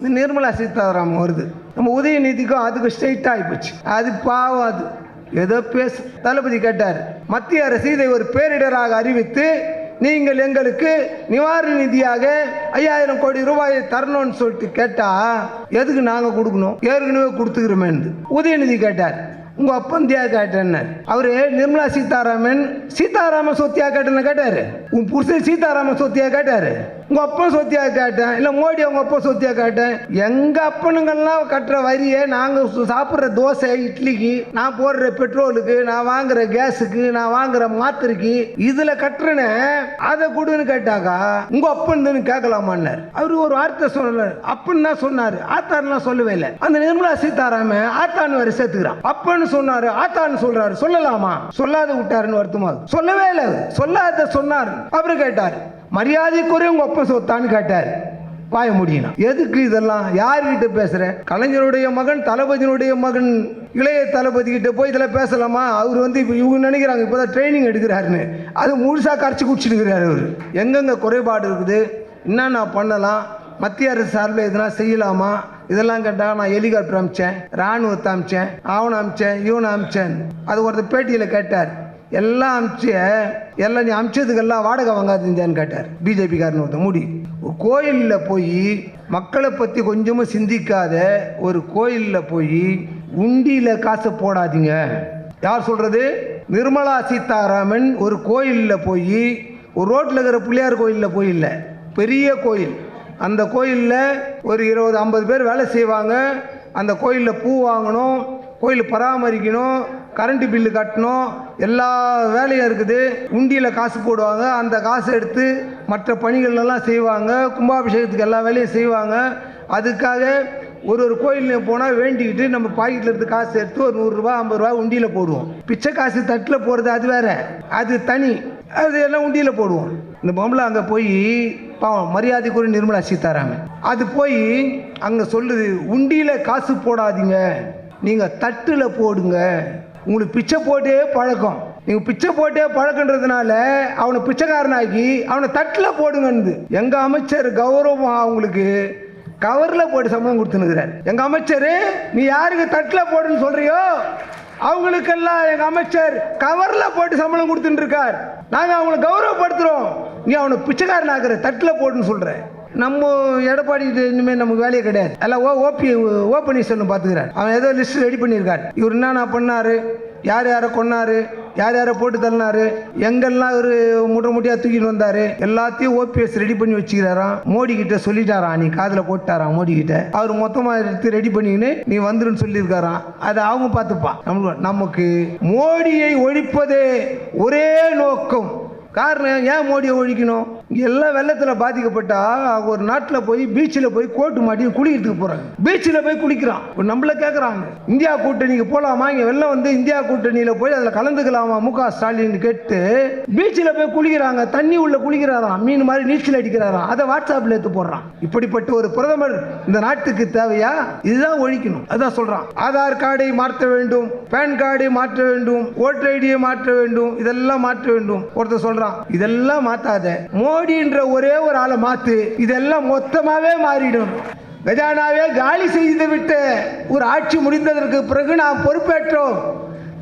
இந்த நிர்மலா சீதாராமன் வருது. நம்ம உதயநிதிக்கும் அதுக்கு ஸ்ட்ரெயிட் ஆகிப்போச்சு அது பாவம் அது. ஏதோ பேசு. தளபதி கேட்டார் மத்திய அரசு இதை ஒரு பேரிடராக அறிவித்து நீங்கள் எங்களுக்கு நிவாரண நிதியாக ஐயாயிரம் கோடி ரூபாயை தரணும்னு சொல்லிட்டு கேட்டா எதுக்கு நாங்கள் கொடுக்கணும்? ஏற்கனவே கொடுத்துக்கிறோமேன்னு உதயநிதி கேட்டார் உங்க அப்பந்தியா கேட்டேன்னு அவரு நிர்மலா சீதாராமன் சீதாராமன் சொத்தியா கேட்டேன்னு கேட்டாரு. உன் புருஷன் சீதாராமன் சொத்தியா கேட்டாரு. உங்க அப்பன் சொத்தியா கேட்டேன்? இல்ல மோடி அவங்க அப்பா சொத்தியா கேட்டேன்? எங்க அப்பனுங்கெல்லாம் கட்டுற வரியை நாங்க சாப்பிட்ற சாப்பிடுற தோசை இட்லிக்கு நான் போடுற பெட்ரோலுக்கு நான் வாங்குற கேஸுக்கு நான் வாங்குற மாத்திரைக்கு இதுல கட்டுறேன்னு அதை கொடுன்னு கேட்டாக்கா உங்க அப்பன்னு கேட்கலாமான்னாரு. அவரு ஒரு வார்த்தை சொல்லல அப்பன்னு தான் சொன்னாரு. ஆத்தான்லாம் சொல்லவே இல்லை. அந்த நிர்மலா சீதாராம ஆத்தான் வரை சேர்த்துக்கிறான். அப்பன்னு சொன்னாரு ஆத்தான்னு சொல்றாரு. சொல்லலாமா? சொல்லாத விட்டாருன்னு வருத்தமா சொல்லவே இல்லை சொல்லாத சொன்னார். அவரு கேட்டார். மரியாதைக்குரிய உங்கள் அப்பன் சொத்தான்னு கேட்டார். வாய முடியும் எதுக்கு இதெல்லாம்? யார்கிட்ட பேசுகிற கலைஞருடைய மகன் தளபதியினுடைய மகன் இளைய தளபதி கிட்ட போய் இதில் பேசலாமா? அவர் வந்து இப்போ இவங்க நினைக்கிறாங்க இப்போ தான் ட்ரைனிங் எடுக்கிறாருன்னு. அது முழுசாக கரைச்சி குடிச்சிருக்கிறார் அவர். எங்கெங்கே குறைபாடு இருக்குது? என்னென்ன பண்ணலாம்? மத்திய அரசு சார்பில் எதுனா செய்யலாமா? இதெல்லாம் கேட்டால் நான் ஹெலிகாப்டர் அமிச்சேன் இராணுவத்தை அமிச்சேன் அவனை அமிச்சேன் இவனை அமிச்சேன். அது ஒருத்தர் பேட்டியில் கேட்டார். எல்லாம் அமிச்சு எல்லாம் நீ அமிச்சதுக்கெல்லாம் வாடகை வாங்காதீங்கன்னு கேட்டார். பிஜேபிக்காரன் ஒருத்தன் மூடி. ஒரு கோயிலில் போய் மக்களை பற்றி கொஞ்சமும் சிந்திக்காத ஒரு கோயிலில் போய் உண்டியில் காசை போடாதீங்க. யார் சொல்கிறது நிர்மலா சீதாராமன் ஒரு கோயிலில் போய் ஒரு ரோட்டில் இருக்கிற பிள்ளையார் கோயிலில் போய் இல்லை பெரிய கோயில். அந்த கோயிலில் ஒரு இருபது ஐம்பது பேர் வேலை செய்வாங்க. அந்த கோயிலில் பூ வாங்கணும் கோயில் பராமரிக்கணும் கரண்ட்டு பில்லு கட்டணும் எல்லா வேலையும் இருக்குது. உண்டியில் காசு போடுவாங்க அந்த காசு எடுத்து மற்ற பணிகளெல்லாம் செய்வாங்க. கும்பாபிஷேகத்துக்கு எல்லா வேலையும் செய்வாங்க. அதுக்காக ஒரு ஒரு கோயிலையும் போனால் வேண்டிக்கிட்டு நம்ம பாக்கெட்டில் இருந்து காசு எடுத்து ஒரு நூறுரூவா ஐம்பது ரூபா உண்டியில் போடுவோம். பிச்சை காசு தட்டில் போடுறது அது வேற. அது தனி. அது எல்லாம் உண்டியில் போடுவோம். இந்த பொம்பளை அங்கே போய் பாவம் மரியாதைக்குரிய நிர்மலா சீதாராமன் அது போய் அங்கே சொல்லுது உண்டியில் காசு போடாதீங்க. நீங்கள் தட்டில் போடுங்க. உங்களுக்கு பிச்சை போட்டே பழக்கம். நீங்கள் பிச்சை போட்டே பழக்கன்றதுனால அவனை பிச்சைக்காரனாக்கி அவனை தட்டில் போடுங்கன்னு எங்கள் அமைச்சர் கௌரவம் அவங்களுக்கு கவரில் போட்டு சம்பளம் கொடுத்துனுக்குறாரு எங்கள் அமைச்சர் நீ யாருக்கு தட்டில் போடுன்னு சொல்கிறியோ அவங்களுக்கெல்லாம் எங்கள் அமைச்சர் கவரில் போட்டு சம்பளம் கொடுத்துட்டு இருக்கார் நாங்கள் அவங்களை கௌரவப்படுத்துகிறோம் நீ அவனை பிச்சைக்காரன் ஆக்குற தட்டில் போடுன்னு சொல்கிறேன் நம்ம எடப்பாடி இனிமேல் நமக்கு வேலையே கிடையாது. எல்லாம் ஓ ஓபி ஓ பன்னீர்செல்வம் பார்த்துக்கிறார் அவன் ஏதோ லிஸ்ட் ரெடி பண்ணியிருக்கார். இவர் என்னென்ன பண்ணார்? யார் யாரை கொன்னாரு? யார் யாரை போட்டு தள்ளினாரு? எங்கெல்லாம் ஒரு முட்டை முட்டையாக தூக்கிட்டு வந்தாரு? எல்லாத்தையும் ஓபிஎஸ் ரெடி பண்ணி வச்சுக்கிறாராம். மோடி கிட்ட சொல்லிட்டாராம். நீ காதில் போட்டாராம் மோடி கிட்ட. அவர் மொத்தமாக எடுத்து ரெடி பண்ணிக்கின்னு நீ வந்துருன்னு சொல்லியிருக்காராம். அதை அவங்க பார்த்துப்பா நம்மளுக்கு நமக்கு மோடியை ஒழிப்பதே ஒரே நோக்கம். காரணம் ஏன் மோடியை ஒழிக்கணும்? இங்க எல்லாம் வெள்ளத்தில் பாதிக்கப்பட்டா ஒரு நாட்டில் போய் பீச்சில் போய் கோட்டு மாட்டி குளிக்கிறதுக்கு போகிறாங்க பீச்சில் போய் குளிக்கிறான். இப்போ நம்மள கேட்குறாங்க இந்தியா கூட்டணிக்கு போகலாமா இங்கே வெள்ளம் வந்து இந்தியா கூட்டணியில் போய் அதில் கலந்துக்கலாமா? மு க ஸ்டாலின் கேட்டு பீச்சில் போய் குளிக்கிறாங்க. தண்ணி உள்ள குளிக்கிறாராம் மீன் மாதிரி நீச்சல் அடிக்கிறாராம் அதை வாட்ஸ்அப்பில் எடுத்து போடுறான். இப்படிப்பட்ட ஒரு பிரதமர் இந்த நாட்டுக்கு தேவையா? இதுதான் ஒழிக்கணும். அதான் சொல்கிறான் ஆதார் கார்டை மாற்ற வேண்டும். பேன் கார்டை மாற்ற வேண்டும். ஓட்டர் ஐடியை மாற்ற வேண்டும். இதெல்லாம் மாற்ற வேண்டும். ஒருத்தர் சொல்கிறான் தான் இதெல்லாம் மாத்தாத. மோடின்ற ஒரே ஒரு ஆளை மாத்து. இதெல்லாம் மொத்தமாவே மாறிடும். கஜானாவே காலி செய்து விட்டு ஒரு ஆட்சி முடிந்ததற்கு பிறகு நாம் பொறுப்பேற்றோம்.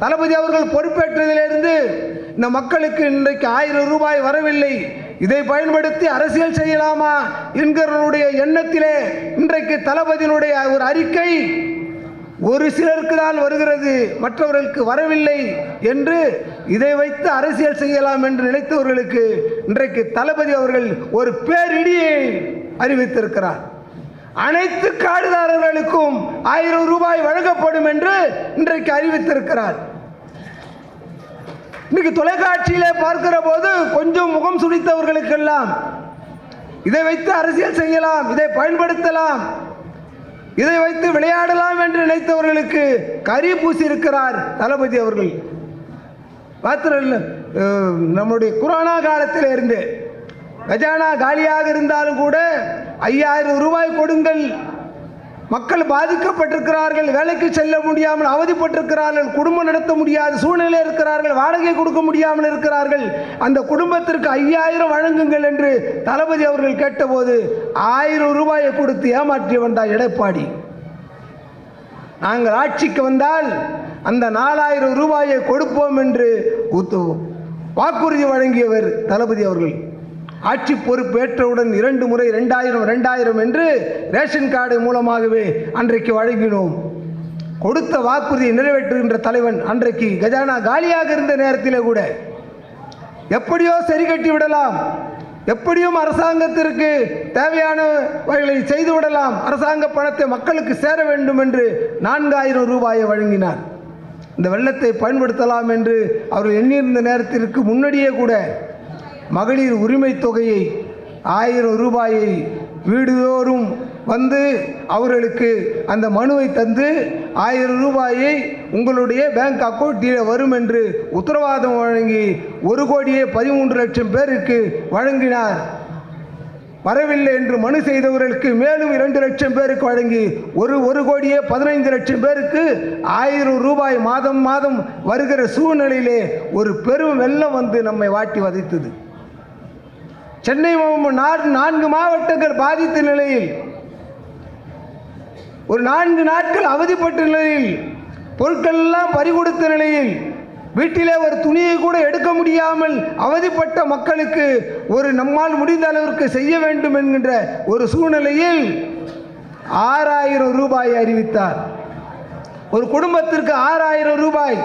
தளபதி அவர்கள் பொறுப்பேற்றதிலிருந்து இந்த மக்களுக்கு இன்றைக்கு ஆயிரம் ரூபாய் வரவில்லை. இதை பயன்படுத்தி அரசியல் செய்யலாமா என்கிறவருடைய எண்ணத்திலே இன்றைக்கு தளபதியினுடைய ஒரு அறிக்கை ஒரு சிலருக்கு தான் வருகிறது மற்றவர்களுக்கு வரவில்லை என்று இதை வைத்து அரசியல் செய்யலாம் என்று நினைத்தவர்களுக்கு இன்றைக்கு தளபதி அவர்கள் ஒரு பேரிடியை அறிவித்திருக்கிறார். அனைத்து காடுதாரர்களுக்கும் ஆயிரம் ரூபாய் வழங்கப்படும் என்று இன்றைக்கு அறிவித்திருக்கிறார். இன்னைக்கு தொலைக்காட்சியிலே பார்க்கிற போது கொஞ்சம் முகம் சுடித்தவர்களுக்கெல்லாம் இதை வைத்து அரசியல் செய்யலாம் இதை பயன்படுத்தலாம் இதை வைத்து விளையாடலாம் என்று நினைத்தவர்களுக்கு கரி பூசி இருக்கிறார் தளபதி அவர்கள். பார்த்திரல்ல இல்லை. நம்முடைய குரோனா காலத்தில் இருந்து கஜானா காலியாக இருந்தாலும் கூட ஐயாயிரம் ரூபாய் கொடுங்கள். மக்கள் பாதிக்கப்பட்டிருக்கிறார்கள் வேலைக்கு செல்ல முடியாமல் அவதிப்பட்டிருக்கிறார்கள் குடும்பம் நடத்த முடியாத சூழ்நிலை இருக்கிறார்கள் வாடகை கொடுக்க முடியாமல் இருக்கிறார்கள். அந்த குடும்பத்திற்கு ஐயாயிரம் வழங்குங்கள் என்று தளபதி அவர்கள் கேட்டபோது ஆயிரம் ரூபாயை கொடுத்து ஏமாற்றி வந்தார் எடப்பாடி. நாங்கள் ஆட்சிக்கு வந்தால் அந்த நாலாயிரம் ரூபாயை கொடுப்போம் என்று உத்து- வாக்குறுதி வழங்கியவர் தளபதி அவர்கள். ஆட்சி பொறுப்பேற்றவுடன் இரண்டு முறை ரெண்டாயிரம் ரெண்டாயிரம் என்று ரேஷன் கார்டு மூலமாகவே அன்றைக்கு வழங்கினோம். கொடுத்த வாக்குறுதியை நிறைவேற்றுகின்ற தலைவன் அன்றைக்கு கஜானா காலியாக இருந்த நேரத்தில் கூட. எப்படியோ சரி கட்டி விடலாம். எப்படியும் அரசாங்கத்திற்கு தேவையானவைகளை செய்து விடலாம். அரசாங்க பணத்தை மக்களுக்கு சேர வேண்டும் என்று நான்காயிரம் ரூபாயை வழங்கினார். இந்த வெள்ளத்தை பயன்படுத்தலாம் என்று அவர்கள் எண்ணியிருந்த நேரத்திற்கு முன்னாடியே கூட மகளிர் உரிமை தொகையை ஆயிரம் ரூபாயை வீடுதோறும் வந்து அவர்களுக்கு அந்த மனுவை தந்து ஆயிரம் ரூபாயை உங்களுடைய பேங்க் அக்கௌண்ட்டில் வரும் என்று உத்தரவாதம் வழங்கி ஒரு கோடியே பதிமூன்று லட்சம் பேருக்கு வழங்கினார். வரவில்லை என்று மனு செய்தவர்களுக்கு மேலும் இரண்டு லட்சம் பேருக்கு வழங்கி ஒரு ஒரு கோடியே பதினைந்து லட்சம் பேருக்கு ஆயிரம் ரூபாய் மாதம் மாதம் வருகிற சூழ்நிலையிலே ஒரு பெரும் வெள்ளம் வந்து நம்மை வாட்டி வதைத்தது. சென்னை நான்கு நான்கு மாவட்டங்கள் பாதித்த நிலையில் ஒரு நான்கு நாட்கள் அவதிப்பட்ட நிலையில் பொருட்கள் எல்லாம் பறிகொடுத்த நிலையில் வீட்டிலே ஒரு துணியை கூட எடுக்க முடியாமல் அவதிப்பட்ட மக்களுக்கு ஒரு நம்மால் முடிந்த அளவிற்கு செய்ய வேண்டும் என்கின்ற ஒரு சூழ்நிலையில் ஆறாயிரம் ரூபாய் அறிவித்தார். ஒரு குடும்பத்திற்கு ஆறாயிரம் ரூபாய்.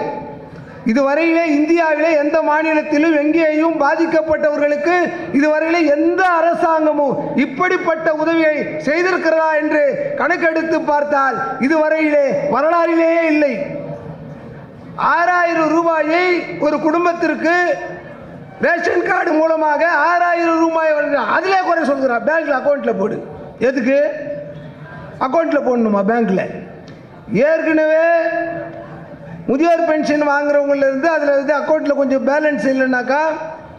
இதுவரையிலே இந்தியாவிலே எந்த மாநிலத்திலும் எங்கேயும் பாதிக்கப்பட்டவர்களுக்கு இதுவரையிலே எந்த அரசாங்கமும் இப்படிப்பட்ட உதவியை செய்திருக்கிறதா என்று கணக்கெடுத்து பார்த்தால் இதுவரையிலே வரலாறிலேயே இல்லை. ஆறாயிரம் ரூபாயை ஒரு குடும்பத்திற்கு ரேஷன் கார்டு மூலமாக ஆறாயிரம் ரூபாய் அதிலே குறை சொல்கிறான் பேங்க்ல அக்கௌண்ட்டில் போடு. எதுக்கு? அக்கௌண்ட்டில் போடணுமா பேங்க்ல? ஏற்கனவே முதியோர் பென்ஷன் வாங்குறவங்கள இருந்து அதில் வந்து அக்கௌண்ட்டில் கொஞ்சம் பேலன்ஸ் இல்லைனாக்கா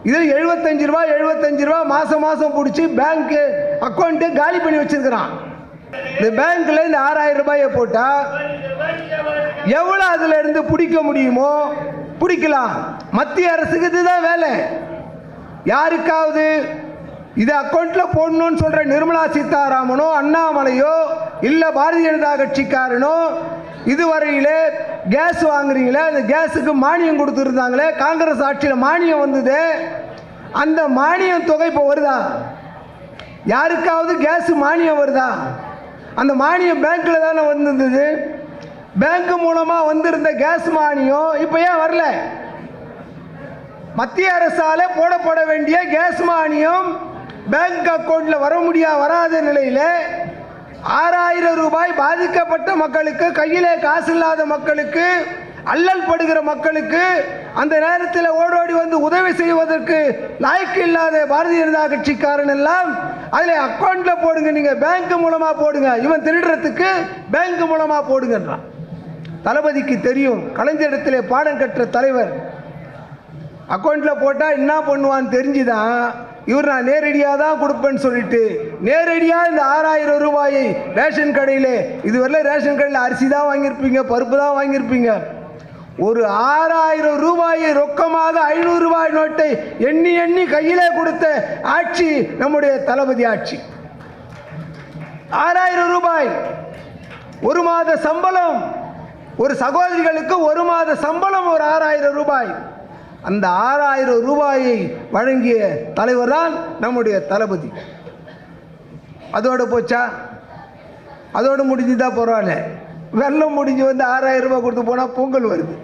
இது எழுபத்தஞ்சு ரூபா எழுபத்தஞ்சு ரூபா மாதம் மாதம் பிடிச்சி பேங்க்கு அக்கௌண்ட்டு காலி பண்ணி வச்சுருக்கிறான். இந்த பேங்க்கில் இந்த ஆறாயிரம் ரூபாயை போட்டால் எவ்வளோ அதில் இருந்து பிடிக்க முடியுமோ பிடிக்கலாம். மத்திய அரசுக்கு இதுதான் வேலை. யாருக்காவது இது அக்கௌண்ட்டில் போடணும்னு சொல்கிற நிர்மலா சீதாராமனோ அண்ணாமலையோ இல்லை பாரதிய ஜனதா கட்சிக்காரனோ இதுவரையிலே கேஸ் வாங்குறீங்களே அந்த கேஸுக்கு மானியம் கொடுத்துருந்தாங்களே காங்கிரஸ் ஆட்சியில் மானியம் வந்தது அந்த மானியம் தொகை இப்போ வருதா? யாருக்காவது கேஸ் மானியம் வருதா? அந்த மானியம் பேங்க்கில் தானே வந்திருந்தது? பேங்க் மூலமாக வந்திருந்த கேஸ் மானியம் இப்போ ஏன் வரல? மத்திய அரசால் போடப்பட வேண்டிய கேஸ் மானியம் பேங்க் அக்கௌண்ட்டில் வர முடியா வராத நிலையில் ஆறாயிரம் ரூபாய் பாதிக்கப்பட்ட மக்களுக்கு கையிலே காசு இல்லாத மக்களுக்கு அல்லல் படுகிற மக்களுக்கு அந்த நேரத்தில் ஓடோடி வந்து உதவி செய்வதற்கு லாய்க்கு இல்லாத பாரதிய ஜனதா கட்சிக்காரன் எல்லாம் அதில் அக்கௌண்ட்டில் போடுங்க நீங்கள் பேங்க் மூலமாக போடுங்க இவன் திருடுறதுக்கு பேங்க் மூலமாக போடுங்கன்றான். தளபதிக்கு தெரியும். கலைஞரிடத்திலே பாடம் கற்ற தலைவர். அக்கௌண்ட்டில் போட்டால் என்ன பண்ணுவான்னு தெரிஞ்சுதான். இவர் நான் நேரடியாக தான் கொடுப்பேன்னு சொல்லிட்டு நேரடியாக இந்த ஆறாயிரம் ரூபாயை ரேஷன் கடையில் இதுவரை ரேஷன் கடையில் அரிசி தான் வாங்கியிருப்பீங்க பருப்பு தான் வாங்கியிருப்பீங்க. ஒரு ஆறாயிரம் ரூபாயை ரொக்கமாக ஐநூறு ரூபாய் நோட்டை எண்ணி எண்ணி கையிலே கொடுத்த ஆட்சி நம்முடைய தளபதி ஆட்சி. ஆறாயிரம் ரூபாய். ஒரு மாத சம்பளம். ஒரு சகோதரிகளுக்கு ஒரு மாத சம்பளம் ஒரு ஆறாயிரம் ரூபாய். அந்த ஆறாயிரம் ரூபாயை வழங்கிய தலைவர் தான் நம்முடைய தளபதி. அதோடு போச்சா? முடிஞ்சு முடிஞ்சுதா பரவாயில்ல. வெள்ளம் முடிஞ்சு வந்து ஆறாயிரம் ரூபாய் கொடுத்து போனால் பொங்கல் வருது.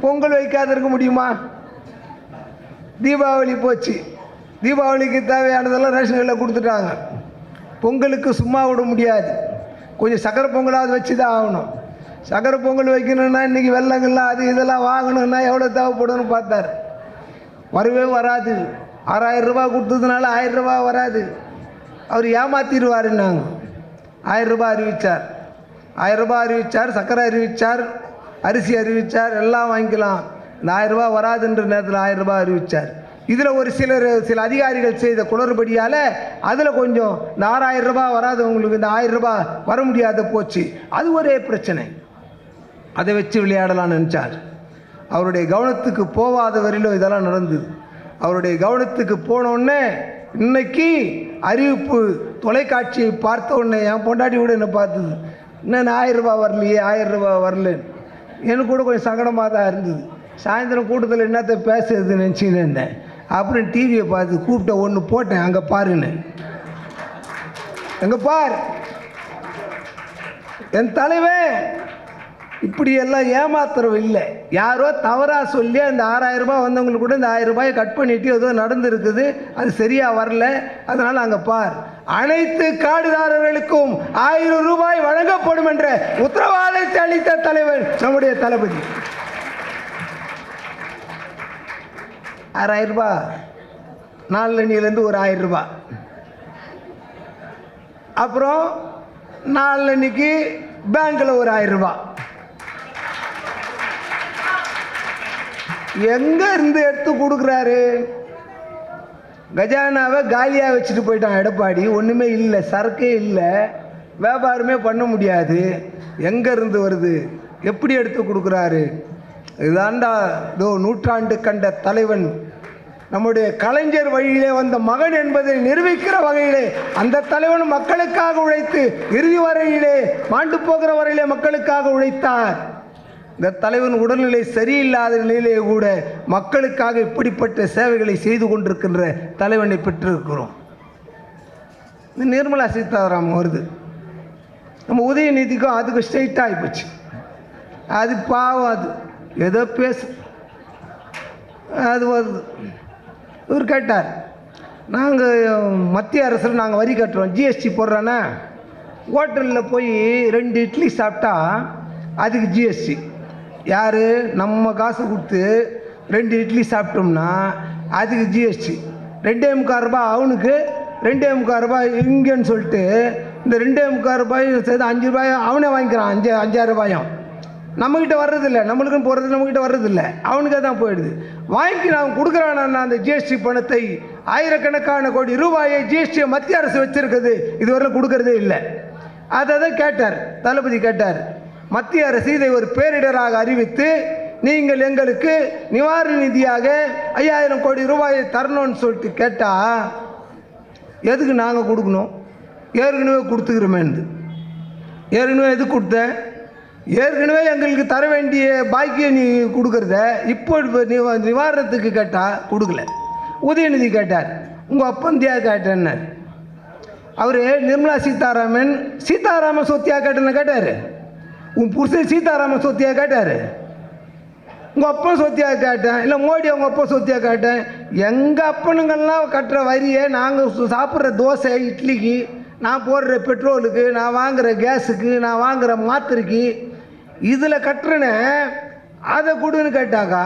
பொங்கல் வைக்காத இருக்க முடியுமா? தீபாவளி போச்சு. தீபாவளிக்கு தேவையானதெல்லாம் ரேஷன் கடையில் கொடுத்துட்டாங்க. பொங்கலுக்கு சும்மா விட முடியாது. கொஞ்சம் சக்கரை பொங்கலாவது வச்சு தான் ஆகணும். சக்கரை பொங்கல் வைக்கணும்னா இன்றைக்கி வெள்ளங்கள்லாம் அது இதெல்லாம் வாங்கணும்னா எவ்வளோ தேவைப்படும்னு பார்த்தார். வரவே வராது. ஆறாயிரம் ரூபாய் கொடுத்ததுனால ஆயிரம் வராது. அவர் ஏமாத்திடுவாருன்னாங்க ஆயிரம் ரூபாய் அறிவித்தார் ஆயிரம் ரூபாய் அறிவித்தார் சக்கரை அறிவித்தார் அரிசி அறிவித்தார் எல்லாம் வாங்கிக்கலாம். இந்த ஆயிரம் ரூபாய் வராதுன்ற நேரத்தில் ஆயிரம் ரூபாய் அறிவித்தார் இதில் ஒரு சிலர் சில அதிகாரிகள் செய்த குளறுபடியால் அதில் கொஞ்சம் இந்த ஆறாயிரம் ரூபாய் வராதவங்களுக்கு இந்த ஆயிரம் ரூபாய் வர முடியாத போச்சு. அது ஒரே பிரச்சனை. அதை வச்சு விளையாடலாம்னு நினச்சார். அவருடைய கவனத்துக்கு போகாத வரையிலும் இதெல்லாம் நடந்தது. அவருடைய கவனத்துக்கு போனோடனே இன்னைக்கு அறிவிப்பு தொலைக்காட்சியை பார்த்த உடனே என் பொண்டாட்டி கூட என்ன பார்த்தது. இன்னும் ஆயிரம் ரூபாய் வரலையே ஆயிரம் ரூபாய் வரலன்னு. எனக்கு கூட கொஞ்சம் சங்கடமாக தான் இருந்தது. சாயந்தரம் கூட்டத்தில் என்னத்த பேசுறது நினச்சின்னு இருந்தேன். அப்புறம் டிவியை பார்த்து கூப்பிட்ட ஒன்று போட்டேன் அங்கே பாருன்னு. எங்கே பார்? என் தலைவன் இப்படியெல்லாம் ஏமாத்துறவு இல்லை. யாரோ தவறாக சொல்லி அந்த ஆறாயிரம் ரூபாய் வந்தவங்களுக்கு கூட இந்த ஆயிரம் ரூபாயை கட் பண்ணிட்டு ஏதோ நடந்திருக்குது. அது சரியாக வரல. அதனால் அங்கே பார். அனைத்து காடுதாரர்களுக்கும் ஆயிரம் ரூபாய் வழங்கப்படும் என்ற உத்தரவாதத்தை அளித்த தலைவர் நம்முடைய தளபதி. ஆறாயிரம் ரூபாய் நாலு ஒரு ஆயிரரூபா அப்புறம் நாலன்னைக்கு பேங்க்கில் ஒரு ஆயிரரூபா எங்கே இருந்து எடுத்து கொடுக்குறாரு? கஜானாவை காலியாக வச்சுட்டு போயிட்டான் எடப்பாடி. ஒன்றுமே இல்லை சரக்கே இல்லை. வியாபாரமே பண்ண முடியாது. எங்கே இருந்து வருது? எப்படி எடுத்து கொடுக்குறாரு? இதாண்டா இதோ நூற்றாண்டு கண்ட தலைவன். நம்முடைய கலைஞர் வழியிலே வந்த மகன் என்பதை நிரூபிக்கிற வகையிலே அந்த தலைவன் மக்களுக்காக உழைத்து இறுதி வரையிலே மாண்டு போகிற வரையிலே மக்களுக்காக உழைத்தார். இந்த தலைவன் உடல்நிலை சரியில்லாத நிலையிலே கூட மக்களுக்காக இப்படிப்பட்ட சேவைகளை செய்து கொண்டிருக்கின்ற தலைவனை பெற்றிருக்கிறோம். இந்த நிர்மலா சீதாராமன் வருது. நம்ம உதயநிதிக்கும் அதுக்கு ஸ்ட்ரெயிட்டாக ஆகிப்போச்சு அது பாவம் அது. ஏதோ பேசு அது வருது இவர் கேட்டார். நாங்கள் மத்திய அரசில் நாங்கள் வரி கட்டுறோம். ஜிஎஸ்டி போடுறோன்னா ஹோட்டலில் போய் ரெண்டு இட்லி சாப்பிட்டா அதுக்கு ஜிஎஸ்டி யார்? நம்ம காசு கொடுத்து ரெண்டு இட்லி சாப்பிட்டோம்னா அதுக்கு ஜிஎஸ்டி ரெண்டே முக்கால் ரூபாய் அவனுக்கு ரெண்டே முக்கால் ரூபாய் இங்கேன்னு சொல்லிட்டு இந்த ரெண்டே முக்கால் ரூபாய் சேர்த்து அஞ்சு ரூபாய் அவனே வாங்கிக்கிறான். அஞ்சு அஞ்சாயிரம் ரூபாயும். நம்மக்கிட்ட வர்றதில்ல நம்மளுக்கும் போகிறது நம்மக்கிட்ட வர்றதில்ல. அவனுக்கு தான் போயிடுது. வாங்கி நான் கொடுக்குறான் அந்த ஜிஎஸ்டி பணத்தை? ஆயிரக்கணக்கான கோடி ரூபாயை ஜிஎஸ்டியை மத்திய அரசு வச்சுருக்குது. இதுவரையிலும் கொடுக்கறதே இல்லை. அதை தான் கேட்டார். தளபதி கேட்டார். மத்திய அரசு இதை ஒரு பேரிடராக அறிவித்து நீங்கள் எங்களுக்கு நிவாரண நிதியாக ஐயாயிரம் கோடி ரூபாயை தரணும்னு சொல்லிட்டு கேட்டால் எதுக்கு நாங்கள் கொடுக்கணும்? ஏற்கனவே கொடுத்துக்கிறோமேன்னு ஏற்கனவே எது கொடுத்தேன்? ஏற்கனவே எங்களுக்கு தர வேண்டிய பாக்கியை நீ கொடுக்குறத இப்போ நிவாரணத்துக்கு கேட்டால் கொடுக்கல. உதயநிதி கேட்டார். உங்கள் அப்பந்தியா கேட்டேன்னார் அவர் நிர்மலா சீதாராமன் சீதாராமன் சொத்தியாக கேட்டேன்னு கேட்டார். உன் புருஷன் சீதாராமன் சொத்தியாக கேட்டார். உங்கள் அப்பன் சொத்தியாக கேட்டேன் இல்லை மோடி அவங்க அப்பா சொத்தியா கேட்டேன். எங்கள் அப்பனுங்கள்லாம் கட்டுற வரியை நாங்கள் சாப்பிட்ற தோசை இட்லிக்கு நான் போடுற பெட்ரோலுக்கு நான் வாங்குகிற கேஸுக்கு நான் வாங்குகிற மாத்திரைக்கு இதில் கட்டுறனே அதை கொடுன்னு கேட்டாக்கா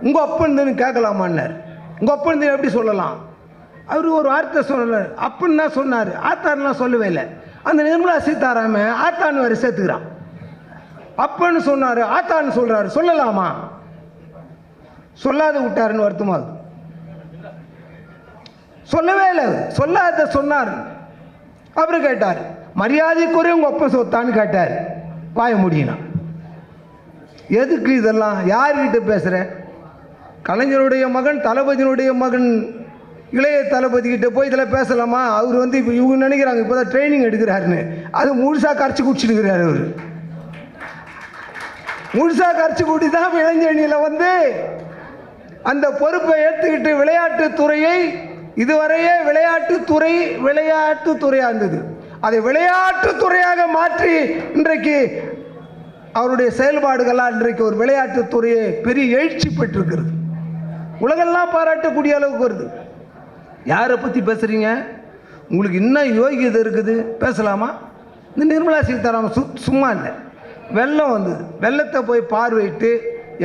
உங்கள் அப்பன்னு கேட்கலாமான்னார். உங்கள் அப்பன்னு எப்படி சொல்லலாம்? அவர் ஒரு வார்த்தை சொல்லலை அப்பன்னு தான் சொன்னார். ஆத்தான்லாம் சொல்லவே இல்லை. அந்த நிர்மலா சீதாராமன் ஆத்தான்னு வேறு சேர்த்துக்கிறான். அப்பன்னு சொன்னார் ஆத்தான்னு சொல்கிறாரு சொல்லலாமா? சொல்லாத விட்டாருன்னு வருத்தமா அது சொல்லவே இல்லை சொல்லாத சொன்னார். அப்புறம் கேட்டார் மரியாதைக்குரிய உங்கள் அப்பன் சொத்தான்னு கேட்டார். வாய முடியினா எதுக்கு இதெல்லாம்? யார்கிட்ட பேசுகிற கலைஞருடைய மகன் தளபதியினுடைய மகன் இளைய தளபதிக்கிட்ட போய் இதில் பேசலாமா? அவர் வந்து இப்போ இவங்க நினைக்கிறாங்க இப்போ தான் ட்ரைனிங் எடுக்கிறாருன்னு. அது முழுசாக கரைச்சி குடிச்சிருக்கிறார் அவர். முழுசாக கரைச்சி கூட்டி தான் இளைஞணியில் வந்து அந்த பொறுப்பை ஏற்றுக்கிட்டு விளையாட்டுத்துறையை இதுவரையே விளையாட்டுத்துறை விளையாட்டுத்துறையாக இருந்தது. அதை விளையாட்டுத்துறையாக மாற்றி இன்றைக்கு அவருடைய செயல்பாடுகள்லாம் இன்றைக்கு ஒரு விளையாட்டுத்துறையை பெரிய எழுச்சி பெற்றிருக்கிறது. உலகெல்லாம் பாராட்டக்கூடிய அளவுக்கு வருது. யாரை பற்றி பேசுகிறீங்க உங்களுக்கு இன்னும் யோகியது இருக்குது. பேசலாமா? இந்த நிர்மலா சீதாராமன் சு சும்மா இல்லை. வெள்ளம் வந்தது. வெள்ளத்தை போய் பார்வையிட்டு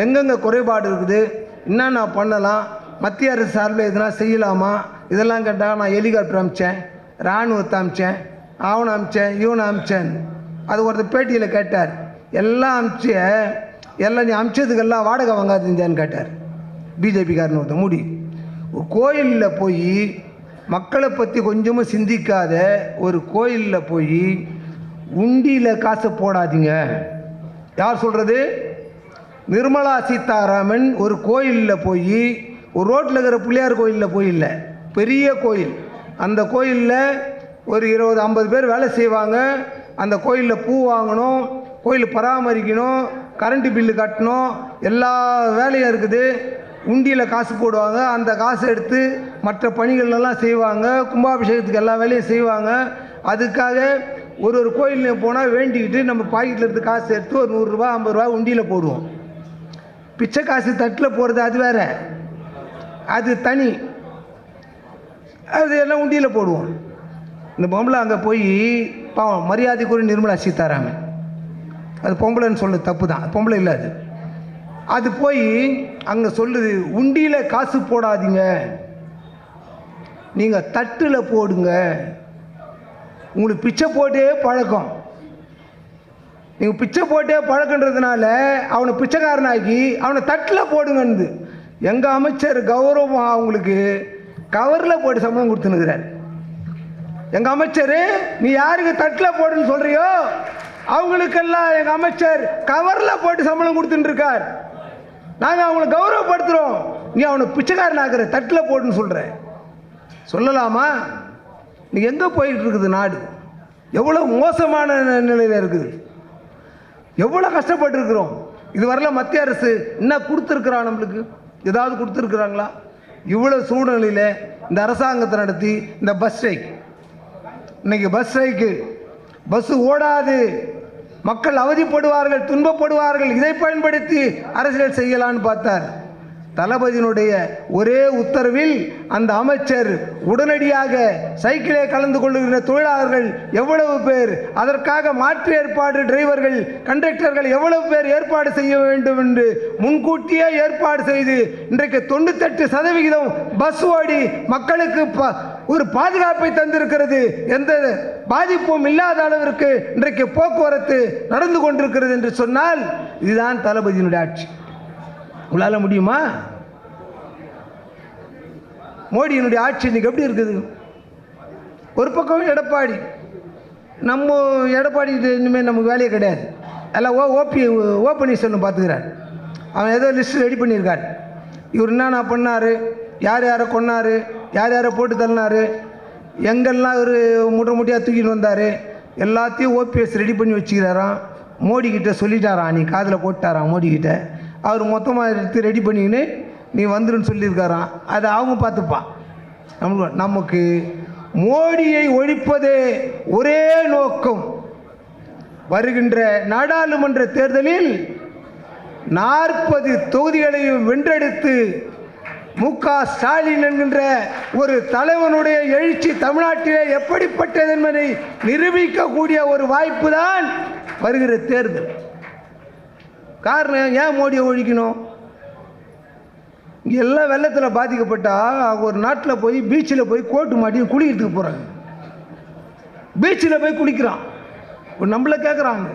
எங்கெங்கே குறைபாடு இருக்குது? என்னென்ன பண்ணலாம்? மத்திய அரசு சார்பில் எதுனா செய்யலாமா? இதெல்லாம் கேட்டால் நான் ஹெலிகாப்டர் அமிச்சேன் இராணுவத்தை அமிச்சேன் அவனை அமிச்சேன் இவனை அமிச்சேன். அது ஒருத்தர் பேட்டியில் கேட்டார் எல்லாம் அமிச்சு எல்லாம் நீ அமிச்சதுக்கெல்லாம் வாடகை வாங்காதீங்கன்னு கேட்டார். பிஜேபிக்காரன் ஒருத்தன் மூடி. ஒரு கோயிலில் போய் மக்களை பற்றி கொஞ்சமும் சிந்திக்காத ஒரு கோயிலில் போய் உண்டியில் காசு போடாதீங்க. யார் சொல்கிறது நிர்மலா சீதாராமன் ஒரு கோயிலில் போய் ஒரு ரோட்டில் இருக்கிற பிள்ளையார் கோயிலில் போய் இல்லை பெரிய கோயில். அந்த கோயிலில் ஒரு இருபது ஐம்பது பேர் வேலை செய்வாங்க. அந்த கோயிலில் பூ வாங்கணும் கோயில் பராமரிக்கணும் கரண்ட்டு பில்லு கட்டணும் எல்லா வேலையும் இருக்குது. உண்டியில் காசு போடுவாங்க. அந்த காசை எடுத்து மற்ற பணிகள்லாம் செய்வாங்க. கும்பாபிஷேகத்துக்கு எல்லா வேலையும் செய்வாங்க. அதுக்காக ஒரு ஒரு கோயிலையும் போனால் வேண்டிக்கிட்டு நம்ம பாக்கெட்டில் இருந்து காசு எடுத்து ஒரு நூறுரூவா ஐம்பது ரூபா உண்டியில் போடுவோம். பிச்சை காசு தட்டில் போடுறது அது வேற. அது தனி. அது எல்லாம் உண்டியில் போடுவோம். இந்த பொம்பளை அங்கே போய் பாவம் மரியாதைக்குரிய நிர்மலா சீதாராமன். அது பொம்பளைன்னு சொல்ல தப்பு தான் பொம்பளை இல்லை அது. அது போய் அங்கே சொல்லுது உண்டியில் காசு போடாதீங்க. நீங்கள் தட்டில் போடுங்க. உங்களுக்கு பிச்சை போட்டே பழக்கம். நீங்கள் பிச்சை போட்டே பழக்கன்றதுனால அவனை பிச்சைக்காரனாக்கி அவனை தட்டில் போடுங்கன்னு எங்கள் அமைச்சர் கௌரவம் அவங்களுக்கு கவரில் போட்டு சம்பளம் கொடுத்துனுக்கிறார் எங்கள் அமைச்சர் நீ யாருக்கு தட்டில் போடுன்னு சொல்கிறியோ அவங்களுக்கெல்லாம் எங்கள் அமைச்சர் கவரில் போட்டு சம்பளம் கொடுத்துட்டு இருக்கார். நாங்கள் அவங்களை கௌரவப்படுத்துகிறோம் நீ அவனை பிச்சைக்காரன் ஆக்குற தட்டில் போடுன்னு சொல்கிற சொல்லலாமா? நீ எங்கே போயிட்டு இருக்குது நாடு? எவ்வளோ மோசமான நிலையில் இருக்குது? எவ்வளோ கஷ்டப்பட்டுருக்குறோம்? இது வரல மத்திய அரசு. என்ன கொடுத்துருக்குறா நம்மளுக்கு? ஏதாவது கொடுத்துருக்குறாங்களா? இவ்வளோ சூழ்நிலையில் இந்த அரசாங்கத்தை நடத்தி இந்த பஸ் ஸ்ட்ரைக். இன்னைக்கு பஸ் ஸ்ட்ரைக்கு பஸ்ஸு ஓடாது. மக்கள் அவதிப்படுவார்கள் துன்பப்படுவார்கள். இதை பயன்படுத்தி அரசியல் செய்யலான்னு பார்த்தார். தளபதியினுடைய ஒரே உத்தரவில் அந்த அமைச்சர் உடனடியாக சைக்கிளே கலந்து கொள்ளுகிற தொழிலாளர்கள் எவ்வளவு பேர் அதற்காக மாற்று ஏற்பாடு டிரைவர்கள் கண்டக்டர்கள் எவ்வளவு பேர் ஏற்பாடு செய்ய வேண்டும் என்று முன்கூட்டியே ஏற்பாடு செய்து இன்றைக்கு தொண்ணூத்தெட்டு சதவிகிதம் பஸ் ஓடி மக்களுக்கு ஒரு பாதுகாப்பை தந்திருக்கிறது. எந்த பாதிப்பும் இல்லாத அளவிற்கு இன்றைக்கு போக்குவரத்து நடந்து கொண்டிருக்கிறது என்று சொன்னால் இதுதான் தளபதியினுடைய ஆட்சி. உங்களால் முடியுமா? மோடியினுடைய ஆட்சி இன்னைக்கு எப்படி இருக்குது? ஒரு பக்கம் எடப்பாடி. நம்ம எடப்பாடி இனிமேல் நமக்கு வேலையே கிடையாது. எல்லாம் ஓ ஓபி ஓ பன்னீர்செல்வம் பார்த்துக்கிறார். அவன் ஏதோ லிஸ்ட் ரெடி பண்ணியிருக்கார். இவர் என்னென்ன பண்ணார்? யார் யாரை கொன்னார்? யார் யாரை போட்டு தள்ளினார்? எங்கெல்லாம் இவர் முட்டை முட்டையாக தூக்கிட்டு வந்தார்? எல்லாத்தையும் ஓபிஎஸ் ரெடி பண்ணி வச்சுக்கிறாராம். மோடி கிட்ட சொல்லிட்டாராம். நீ காதில் போட்டாராம் மோடி அவர் மொத்தமாக எடுத்து ரெடி பண்ணிக்கின்னு நீ வந்துருன்னு சொல்லியிருக்காராம் அதை அவங்க பார்த்துப்பான் நம்மளுக்கு நமக்கு மோடியை ஒழிப்பதே ஒரே நோக்கம். வருகின்ற நாடாளுமன்ற தேர்தலில் நாற்பது தொகுதிகளையும் வென்றெடுத்து மு க ஸ்டாலின் என்கின்ற ஒரு தலைவனுடைய எழுச்சி தமிழ்நாட்டிலே எப்படிப்பட்டது என்பதை நிரூபிக்கக்கூடிய ஒரு வாய்ப்பு தான் வருகிற தேர்தல். காரணம் ஏன் மோடியை ஒழிக்கணும்? எல்லாம் வெள்ளத்தில் பாதிக்கப்பட்டா ஒரு நாட்டில் போய் பீச்சில் போய் கோட்டு மாட்டி குளிக்கிறதுக்கு போகிறாங்க பீச்சில் போய் குளிக்கிறான் இப்போ நம்மளை கேட்குறாங்க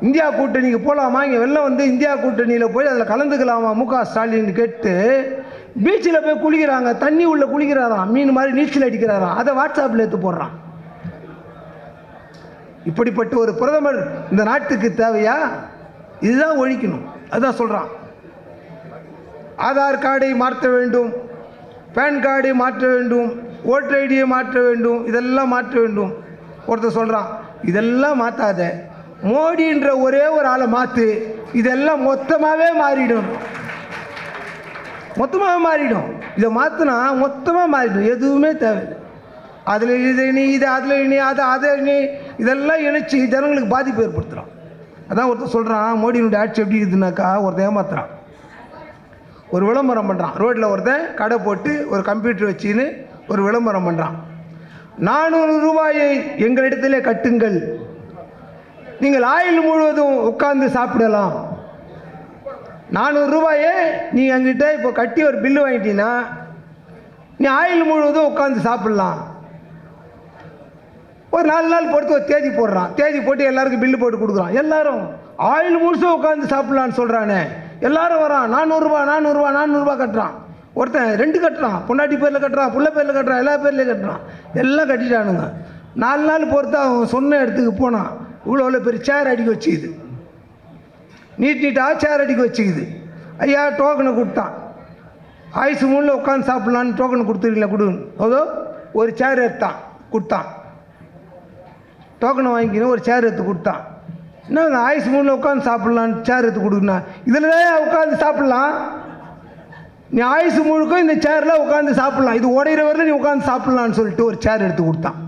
இந்தியா கூட்டணிக்கு போகலாமா இங்கே வெள்ளம் வந்து இந்தியா கூட்டணியில் போய் அதில் கலந்துக்கலாமா? மு க ஸ்டாலின் கேட்டு பீச்சில் போய் குளிக்கிறாங்க. தண்ணி உள்ளே குளிக்கிறாராம். மீன் மாதிரி நீச்சல் அடிக்கிறாராம். அதை வாட்ஸ்அப்பில் எடுத்து போடுறான். இப்படிப்பட்ட ஒரு பிரதமர் இந்த நாட்டுக்கு தேவையா? இதுதான் ஒழிக்கணும். அதுதான் சொல்கிறான் ஆதார் கார்டை மாற்ற வேண்டும் பேன் கார்டை மாற்ற வேண்டும் ஓட்டர் ஐடியை மாற்ற வேண்டும் இதெல்லாம் மாற்ற வேண்டும். ஒருத்தர் சொல்கிறான் இதெல்லாம் மாற்றாத மோடின்ற ஒரே ஒரு ஆளை மாற்று இதெல்லாம் மொத்தமாகவே மாறிடும். மொத்தமாக மாறிடும். இதை மாற்றினா மொத்தமாக மாறிடும். எதுவுமே தேவையில்லை அதில் இது நீ இது அதில் நீ அதை அதை நீ இதெல்லாம் இணைச்சி ஜனங்களுக்கு பாதிப்பு ஏற்படுத்துகிறான் அதான் ஒருத்தர் சொல்கிறான் மோடியினுடைய ஆட்சி எப்படி இருக்குதுனாக்கா ஒருத்தன் ஏமாத்துறான். ஒரு விளம்பரம் பண்ணுறான் ரோட்டில் ஒருத்தன் கடை போட்டு ஒரு கம்ப்யூட்டர் வச்சுன்னு ஒரு விளம்பரம் பண்ணுறான் நானூறு ரூபாயை எங்களிடத்தில் கட்டுங்கள். நீங்கள் ஆயில் முழுவதும் உட்கார்ந்து சாப்பிடலாம். நானூறு ரூபாயே நீ என்கிட்ட இப்போ கட்டி ஒரு பில்லு வாங்கிட்டீங்கன்னா நீ ஆயில் முழுவதும் உட்காந்து சாப்பிட்லாம். ஒரு நாலு நாள் பொறுத்து ஒரு தேதி போடுறான். தேதி போட்டு எல்லாருக்கும் பில்லு போட்டு கொடுக்குறான். எல்லாரும் ஆயில் முழுசும் உட்காந்து சாப்பிட்லான்னு சொல்கிறானே எல்லாரும் வரான். நானூறுரூவா நானூறுரூவா நானூறுரூவா கட்டுறான். ஒருத்தன் ரெண்டு கட்டுறான். பொண்டாட்டி பேரில் கட்டுறான் புள்ள பேரில் கட்டுறான் எல்லா பேர்லேயும் கட்டுறான். எல்லாம் கட்டிட்டானுங்க. நாலு நாள் பொறுத்து அவன் சொன்ன இடத்துக்கு போனான். இவ்வளோ இவ்வளோ பெரிய சேர் அடிக்க வச்சுக்குது. நீட் நீட்டாக சேர் அடிக்க வச்சுக்குது. ஐயா டோக்கனை கொடுத்தான். ஆயுசு மூணில் உட்காந்து சாப்பிட்லான்னு டோக்கன் கொடுத்துருக்கீங்களா கொடுன்னு அதோ ஒரு சேர் எடுத்தான். கொடுத்தான். டோக்கனை வாங்கிக்கின்னு ஒரு சேர் எடுத்து கொடுத்தான். என்னங்க ஆயுஸ் மூணில் உட்காந்து சாப்பிட்லாம் சேர் எடுத்து கொடுக்குண்ணா இதில் தான் உட்காந்து சாப்பிட்லாம்? நீ ஆயுசு முழுக்க இந்த சேரில் உட்காந்து சாப்பிட்லாம். இது உடையிற வரையில் நீ உட்காந்து சாப்பிட்லான்னு சொல்லிட்டு ஒரு சேர் எடுத்து கொடுத்தான்.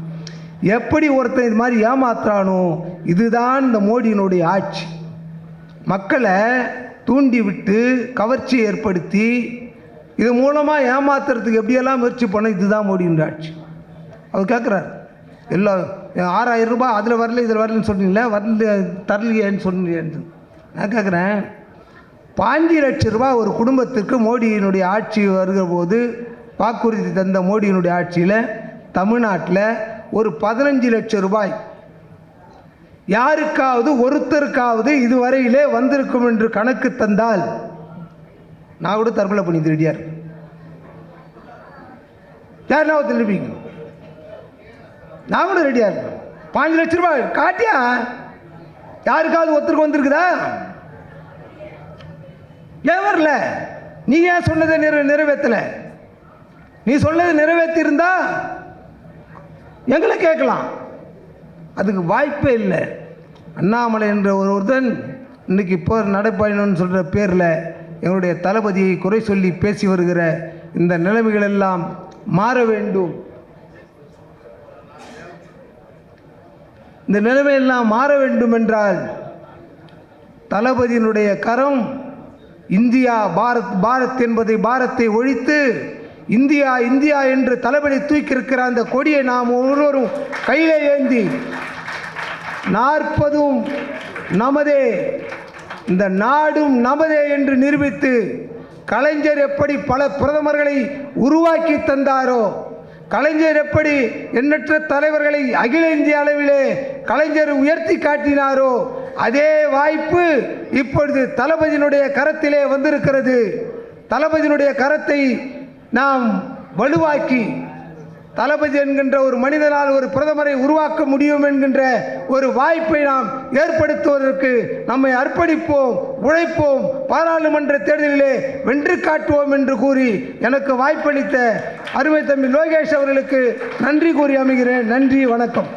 எப்படி ஒருத்தன் இது மாதிரி ஏமாத்துறானோ இதுதான் இந்த மோடியினுடைய ஆட்சி. மக்களை தூண்டி விட்டு கவர்ச்சி ஏற்படுத்தி இது மூலமாக ஏமாத்துறதுக்கு எப்படியெல்லாம் முயற்சி பண்ண இதுதான் மோடியின் ஆட்சி. அவர் கேட்குறாரு எல்லா ஆறாயிரம் ரூபாய் அதில் வரல இதில் வரலன்னு சொன்னீங்களே வரல தரலையேன்னு சொன்னீங்க. நான் கேட்குறேன் பாஞ்சு லட்சம் ரூபாய் ஒரு குடும்பத்திற்கு மோடியினுடைய ஆட்சி வருகிற போது வாக்குறுதி தந்த மோடியினுடைய ஆட்சியில் தமிழ்நாட்டில் ஒரு பதினஞ்சு லட்சம் ரூபாய். யாருக்காவது ஒருத்தருக்காவது இதுவரையிலே வந்திருக்கும் என்று கணக்கு தந்தால் நான் கூட தற்கொலை பண்ணி திருடியார் யாருன்னா திருப்பிங்க நான் கூட இருக்கோம் பாஞ்சு லட்ச ரூபாய். காட்டியா? யாருக்காவது ஒருத்தருக்கு வந்திருக்குதா? ஏன் வரல? நீ ஏன் சொன்னதை நிற நிறைவேற்றல நீ சொன்னதை நிறைவேற்றியிருந்தா எங்களை கேட்கலாம். அதுக்கு வாய்ப்பே இல்லை. அண்ணாமலை என்ற ஒரு ஒருத்தன் இன்னைக்கு இப்போ நடைப்பயணம்னு சொல்கிற பேரில் எங்களுடைய தளபதியை குறை சொல்லி பேசி வருகிற இந்த நிலைமைகள் எல்லாம் மாற வேண்டும். இந்த நிலைமையெல்லாம் மாற வேண்டும் என்றால் தளபதியினுடைய கரம் இந்தியா பாரத் பாரத் என்பதை பாரத்தை ஒழித்து இந்தியா இந்தியா என்று தளபதி தூக்கியிருக்கிற அந்த கொடியை நாம் ஒவ்வொருவரும் கையிலே ஏந்தி நாற்பதும் நமதே இந்த நாடும் நமதே என்று நிரூபித்து கலைஞர் எப்படி பல பிரதமர்களை உருவாக்கி தந்தாரோ கலைஞர் எப்படி எண்ணற்ற தலைவர்களை அகில இந்திய அளவிலே கலைஞர் உயர்த்தி காட்டினாரோ அதே வாய்ப்பு இப்பொழுது தளபதியினுடைய கரத்திலே வந்திருக்கிறது. தளபதியினுடைய கரத்தை நாம் வலுவாக்கி தளபதி என்கின்ற ஒரு மனிதனால் ஒரு பிரதமரை உருவாக்க முடியும் என்கின்ற ஒரு வாய்ப்பை நாம் ஏற்படுத்துவதற்கு நம்மை அர்ப்பணிப்போம் உழைப்போம் பாராளுமன்ற தேர்தலிலே வென்று காட்டுவோம் என்று கூறி எனக்கு வாய்ப்பளித்த அருமை தம்பி லோகேஷ் அவர்களுக்கு நன்றி கூறி அமைகிறேன். நன்றி வணக்கம்.